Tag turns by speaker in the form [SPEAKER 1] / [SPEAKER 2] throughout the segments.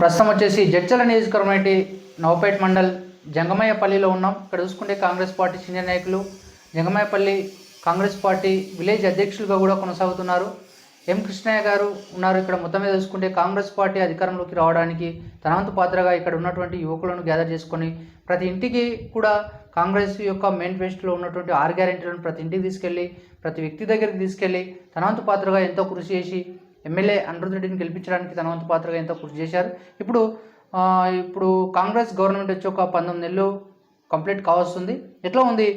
[SPEAKER 1] ప్రస్తుతం వచ్చేసి జడ్చల నియోజకవర్గం ఏంటి నవపేట మండల్ జంగమయ్యపల్లిలో ఉన్నాం. ఇక్కడ చూసుకుంటే కాంగ్రెస్ పార్టీ సీనియర్ నాయకులు జంగమయ్యపల్లి కాంగ్రెస్ పార్టీ విలేజ్ అధ్యక్షులుగా కూడా కొనసాగుతున్నారు. ఎం కృష్ణయ్య గారు ఉన్నారు ఇక్కడ. మొత్తం మీద చూసుకుంటే కాంగ్రెస్ పార్టీ అధికారంలోకి రావడానికి తనవంతు పాత్రగా ఇక్కడ ఉన్నటువంటి యువకులను గ్యాదర్ చేసుకొని ప్రతి ఇంటికి కూడా కాంగ్రెస్ యొక్క మేనిఫెస్టోలో ఉన్నటువంటి ఆరు గ్యారెంటీలను ప్రతి ఇంటికి తీసుకెళ్ళి ప్రతి వ్యక్తి దగ్గరికి తీసుకెళ్ళి తనవంతు పాత్రగా ఎంతో కృషి చేసి ఎమ్మెల్యే అనిరుద్ధ్ రెడ్డిని గెలిపించడానికి తన వంతు పాత్రగా ఎంతో కృషి చేశారు. ఇప్పుడు ఇప్పుడు కాంగ్రెస్ గవర్నమెంట్ వచ్చి ఒక పంతొమ్మిది నెలలు కంప్లీట్ కావస్తుంది ఎట్లా ఉంది?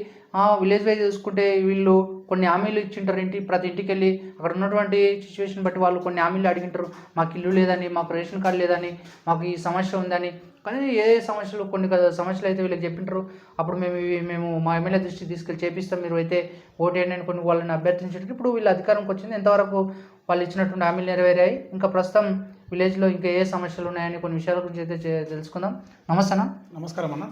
[SPEAKER 1] విలేజ్ వైజ్ చూసుకుంటే వీళ్ళు కొన్ని హామీలు ఇచ్చింటారు ఇంటి ప్రతి ఇంటికి వెళ్ళి అక్కడ ఉన్నటువంటి సిచ్యువేషన్ బట్టి వాళ్ళు కొన్ని హామీలు అడిగింటారు. మాకు ఇల్లు లేదని మాకు రేషన్ కార్డు లేదని మాకు ఈ సమస్య ఉందని. కానీ ఏ సమస్యలు కొన్ని సమస్యలు అయితే వీళ్ళకి చెప్పింటారు అప్పుడు మేము మేము మా ఎమ్మెల్యే దృష్టికి తీసుకెళ్ళి చేపిస్తాం. మీరు అయితే ఓటేయండి అని కొన్ని వాళ్ళని అభ్యర్థించారు ఇప్పుడు వీళ్ళు అధికారంకి వచ్చింది. ఎంతవరకు వాళ్ళు ఇచ్చినటువంటి హామీలు నెరవేరాయి. ఇంకా ప్రస్తుతం విలేజ్లో ఇంకా ఏ సమస్యలు ఉన్నాయని కొన్ని విషయాల గురించి అయితే తెలుసుకుందాం. నమస్తే అన్న.
[SPEAKER 2] నమస్కారం అన్న.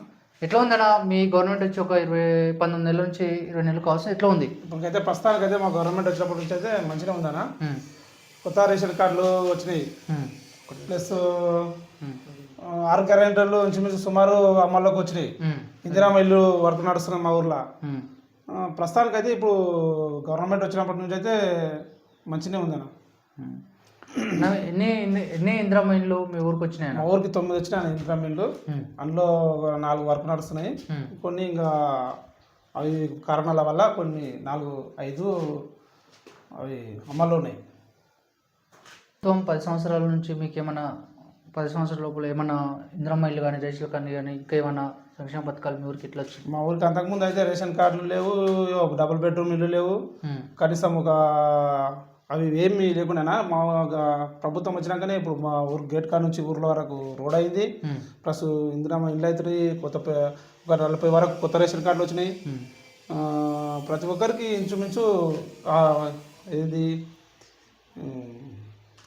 [SPEAKER 1] ఎట్లా ఉందన్న మీ గవర్నమెంట్ వచ్చి ఒక ఇరవై పంతొమ్మిది నెలల నుంచి ఇరవై నెలలు కావాల్సిన ఎట్లా ఉంది?
[SPEAKER 2] ఇప్పటికైతే ప్రస్తుతానికి అయితే మా గవర్నమెంట్ వచ్చినప్పటి నుంచి అయితే మంచిగా ఉందన్న కొత్త రేషన్ కార్డులు వచ్చినాయి. ప్లస్ ఆరు గ్యారెంటీలు ఇంచుమించు సుమారు అమల్లోకి వచ్చినాయి. ఇందిరామ ఇల్లు వర్క్ నడుస్తున్నాం మా ఊర్లో. ప్రస్తుతానికి అయితే ఇప్పుడు గవర్నమెంట్ వచ్చినప్పటి నుంచి అయితే ఉందన్న.
[SPEAKER 1] ఉమ్. అన్న, ఎన్ని ఎన్ని- ఇండ్లు మీ ఊరికి వచ్చినాయి
[SPEAKER 2] మా ఊరికి తొమ్మిది వచ్చినాయి ఇందిరామ ఇల్లు అందులో నాలుగు వర్క్ నడుస్తున్నాయి. కొన్ని ఇంకా అవి కారణాల వల్ల కొన్ని నాలుగు ఐదు అవి అమల్లో ఉన్నాయి.
[SPEAKER 1] మొత్తం పది సంవత్సరాల నుంచి మీకు ఏమైనా పది సంవత్సరాల లోపల ఏమైనా ఇందిరమ్మ ఇల్లు కానీ రేషన్ కానీ కానీ ఇంకా ఏమైనా సంక్షేమ పథకాలు మీ ఊరికి ఎట్లా వచ్చింది
[SPEAKER 2] మా ఊరికి అంతకుముందు అయితే రేషన్ కార్డులు లేవు ఒక డబుల్ బెడ్రూమ్ ఇల్లు లేవు. కనీసం ఒక అవి ఏమి లేకుండా మా ఒక ప్రభుత్వం వచ్చినాకనే ఇప్పుడు మా ఊరు గేట్ కాడ నుంచి ఊర్ల వరకు రోడ్ అయింది. ప్లస్ ఇందిరామ ఇల్లు అవుతున్నాయి కొత్త ఒక నలభై వరకు కొత్త రేషన్ కార్డులు వచ్చినాయి. ప్రతి ఒక్కరికి ఇంచుమించు ఏది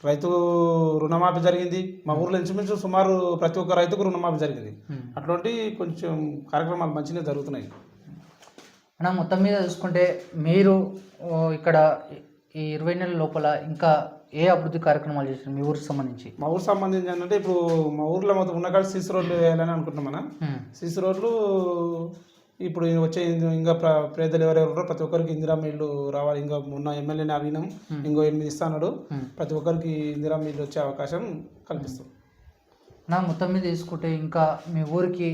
[SPEAKER 2] రైతు రుణమాఫీ జరిగింది. మా ఊర్లో ఇంచుమించు సుమారు ప్రతి ఒక్క రైతుకు రుణమాఫీ జరిగింది. అటువంటి కొంచెం కార్యక్రమాలు మంచిగా జరుగుతున్నాయి.
[SPEAKER 1] అన్న మొత్తం మీద చూసుకుంటే మీరు ఇక్కడ ఈ ఇరవై నెలల లోపల ఇంకా ఏ అభివృద్ధి కార్యక్రమాలు చేశారు మీ ఊరికి సంబంధించి?
[SPEAKER 2] మా ఊరు సంబంధించి ఏంటంటే ఇప్పుడు మా ఊర్లో మొత్తం ఉన్న కాడ సీసీ రోడ్లు వేయాలని అనుకుంటున్నాం మనం. సీసీ రోడ్లు ఇప్పుడు వచ్చే ఇంకా పేదలు ఎవరెవరు ఉన్నారో ప్రతి ఒక్కరికి ఇందిరామ ఇల్లు రావాలి. ఇంకా మొన్న ఎమ్మెల్యేని అడిగినాం. ఇంకో ఎనిమిది ఇస్తాడు
[SPEAKER 1] Hmm.
[SPEAKER 2] ప్రతి ఒక్కరికి ఇందిరామ ఇల్లు వచ్చే అవకాశం కల్పిస్తాం.
[SPEAKER 1] నా మొత్తం మీద తీసుకుంటే ఇంకా మీ ఊరికి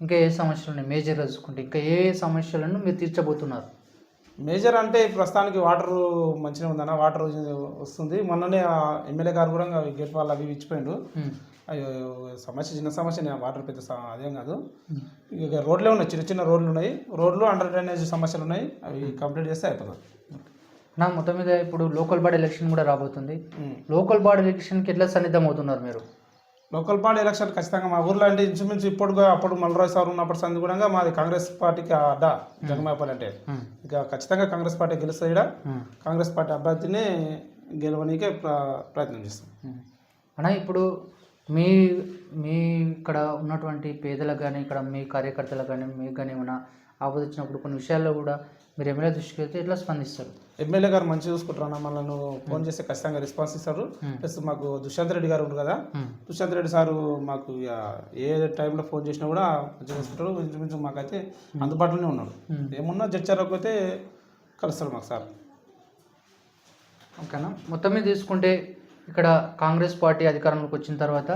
[SPEAKER 1] ఇంకా ఏ సమస్యలు ఉన్నాయి? మేజర్గా చూసుకుంటే ఇంకా ఏ సమస్యలను మీరు తీర్చబోతున్నారు?
[SPEAKER 2] మేజర్ అంటే ప్రస్తుతానికి వాటర్ మంచిగా ఉందన్న వాటర్ వస్తుంది. మొన్ననే ఎమ్మెల్యే గారు కూడా గేట్ వాళ్ళు అవి ఇచ్చిపోయిండు సమస్య చిన్న సమస్య వాటర్ పెద్ద అదేం కాదు. ఇక రోడ్లే ఉన్నాయి చిన్న చిన్న రోడ్లు ఉన్నాయి. రోడ్లు అండర్ డ్రైనేజ్ సమస్యలు ఉన్నాయి. అవి కంప్లీట్ చేస్తే అయిపోతుంది
[SPEAKER 1] నా మొత్తం మీద ఇప్పుడు లోకల్ బాడీ ఎలక్షన్ కూడా రాబోతుంది. లోకల్ బాడీ ఎలక్షన్కి ఎట్లా సన్నిద్ధం అవుతున్నారు మీరు?
[SPEAKER 2] లోకల్ బాడీ ఎలక్షన్ ఖచ్చితంగా మా ఊర్లో అంటే ఇంచుమించు ఇప్పుడు అప్పుడు మల్లరాజు సార్ ఉన్నప్పుడు సంది కూడా మాది కాంగ్రెస్ పార్టీకి అడ్డా జగమాపల్లి అంటే ఇక ఖచ్చితంగా కాంగ్రెస్ పార్టీ
[SPEAKER 1] ఉమ్,
[SPEAKER 2] కాంగ్రెస్ పార్టీ అభ్యర్థిని గెలవనీకే ప్ర- ప్రయత్నం చేస్తాం.
[SPEAKER 1] అన్న ఇప్పుడు మీ మీ ఇక్కడ ఉన్నటువంటి పేదలకు కానీ ఇక్కడ మీ కార్యకర్తలకు కానీ మీకు కానీ ఏమైనా ఆపద వచ్చినప్పుడు కొన్ని విషయాల్లో కూడా మీరు ఎమ్మెల్యే దృష్టికి వెళ్తే ఎట్లా స్పందిస్తారు?
[SPEAKER 2] ఎమ్మెల్యే గారు మంచిగా చూసుకుంటారు మళ్ళీ నువ్వు ఫోన్ చేస్తే ఖచ్చితంగా రెస్పాన్స్ ఇస్తారు. ప్లస్ మాకు దుష్యంత్ రెడ్డి గారు ఉంటారు కదా దుష్యంత్ రెడ్డి సారు మాకు ఏ టైంలో ఫోన్ చేసినా కూడా మంచిగా చూసుకుంటారు ఇంచుమించు మాకైతే అందుబాటులోనే ఉన్నాడు. ఏమున్నా జడ్చారకు అయితే కలుస్తాడు మాకు సార్.
[SPEAKER 1] ఓకేనా? మొత్తం మీద తీసుకుంటే ఇక్కడ కాంగ్రెస్ పార్టీ అధికారంలోకి వచ్చిన తర్వాత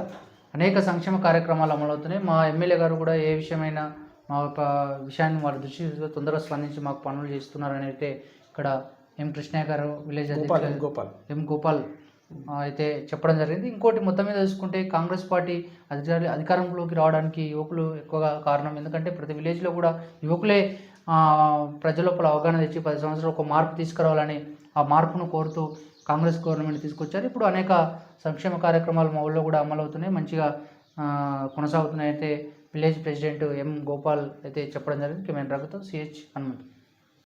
[SPEAKER 1] అనేక సంక్షేమ కార్యక్రమాలు అమలవుతున్నాయి. మా ఎమ్మెల్యే గారు కూడా ఏ విషయమైనా మా యొక్క విషయాన్ని వాళ్ళ దృష్టి తొందరగా స్పందించి మాకు పనులు చేస్తున్నారని అయితే ఇక్కడ ఎం కృష్ణయ్య గారు విలేజ్
[SPEAKER 2] గోపాల్
[SPEAKER 1] ఎం గోపాల్. అయితే చెప్పడం జరిగింది. ఇంకోటి మొత్తం మీద చూసుకుంటే కాంగ్రెస్ పార్టీ అధికారి అధికారంలోకి రావడానికి యువకులు ఎక్కువగా కారణం. ఎందుకంటే ప్రతి విలేజ్లో కూడా యువకులే ఆ, ప్రజల లోపల అవగాహన తెచ్చి పది సంవత్సరాలు ఒక మార్పు తీసుకురావాలని ఆ మార్పును కోరుతూ కాంగ్రెస్ గవర్నమెంట్ తీసుకొచ్చారు. ఇప్పుడు అనేక సంక్షేమ కార్యక్రమాలు మా ఊళ్ళో కూడా అమలవుతున్నాయి. మంచిగా కొనసాగుతున్నాయి. అయితే విలేజ్ ప్రెసిడెంట్ ఎం గోపాల్ అయితే చెప్పడం జరిగింది. కెమెరా రాకతో సిహెచ్ హనుమంత్.